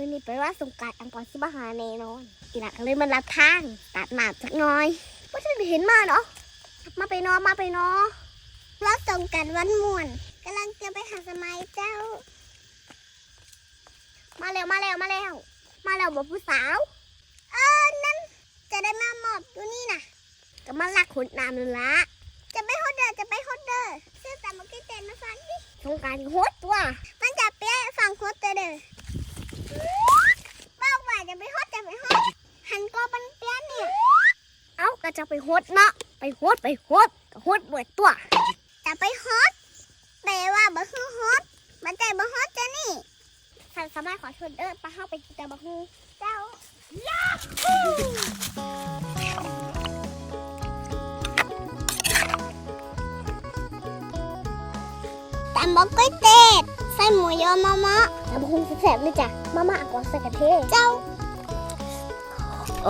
มื่อนี้ไปว่าสงการอังกอร์สิบหาแน่นอนอีหลักเลยมันรับทางตัดหนาดสักน่อยว่าจะเห็นมาเนาะมาไปนอนมาไปนอว่าสงการวันม่วนกำลังจะไปหาสมัยเจ้า มาแล้วมาแล้วมาแล้วมาแล้วบอกผู้สาว เออนั่นจะได้มาหมอบอยู่นี่นะก็มาลักขนน้ำนั่นละจะไปฮอดเดอร์จะไปฮอดเดอร์ซื้อตามมากี้เต้นมาฟังดิสงการโฮดตัว มันจะเปี้ยฟังโฮดเด้อบอกว่าจะไปฮอดจะไปฮอดหันก็มันเปี้ยเนี่ย เอ้า ก็จะไปโฮดเนาะไปโฮดไปโฮดก็โฮดเบิดตัวจะไปฮอดแปลว่าบ่คือฮอดมันใจบ่ฮอดจะนี่สันสมัยขอชวนเด้อไปเข้าไปกินแต่บ่ฮู้เจ้ายาฮูแต่บอกก๋วยเตี๋ยวใส่หมูยอมะมะแต่บ่ฮู้แซ่บเลยจ้ะมะมะก็ใส่กระเทียมเจ้าเอ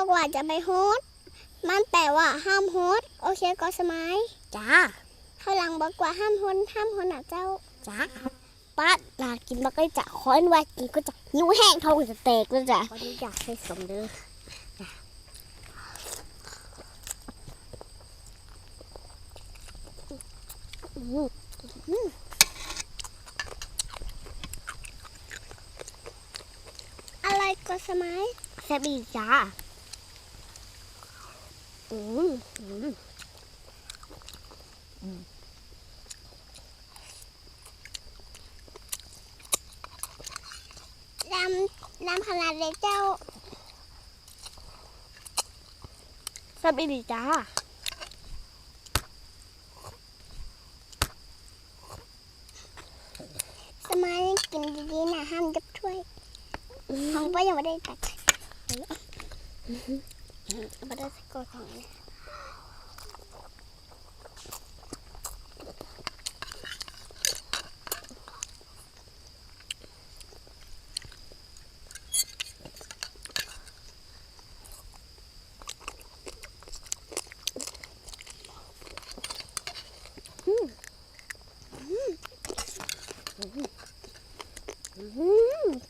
บอกว่าจะไปโฮสมันแปลว่าห้ามโฮสโอเคก็สมัยจ้าข้างหลังบอกว่าห้ามโฮนห้ามโฮนอะเจ้าจ้าป้าลากินบักไก่จะคอยว่ากินก็จะหิวแห้งท้องจะแตกแล้วจ้ะวันนี้อยากให้สมเด้อจ้ะอืมอืมอะไรก็สมัยแซ่บอีกจ้า อืมอืมดำดำขนาดเลยเจ้าแซ่บอีกจ้าสมัยกินดีๆนะห้ามจับถ้วยของป้ายังไม่ได้ตัด มาได้สกกอของเลยอืมกิน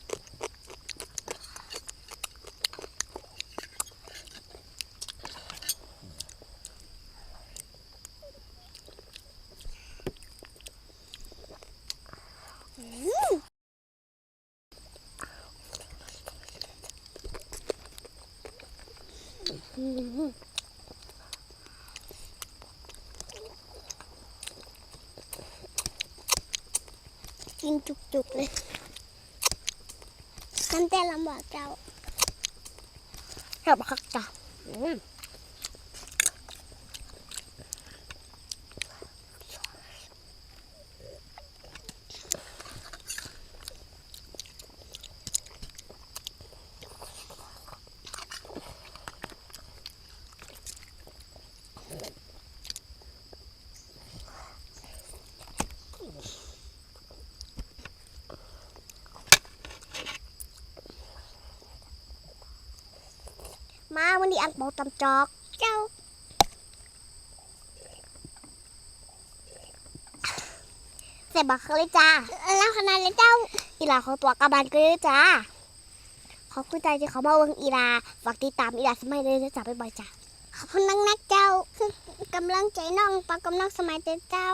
จุกๆเลยน้ำแต่ลำบากเจ้าแซ่บคักจ้ะอืมมา วันนี้อังเปาตำจอก เจ้าเสร็จบักเลยจ้าแล้วขนาดเลยเจ้า อีลาเขาตัวกระบาลก็เลยจ้าขอบคุณใจที่เขามาเวังอีลาฝากติดตามอีลาสมัยเลยนะจ้าบ๊ายบายจ้าขอบคุณนักนักๆเจ้า คือกำลังใจน้องปากกำลังสมัยเจ้า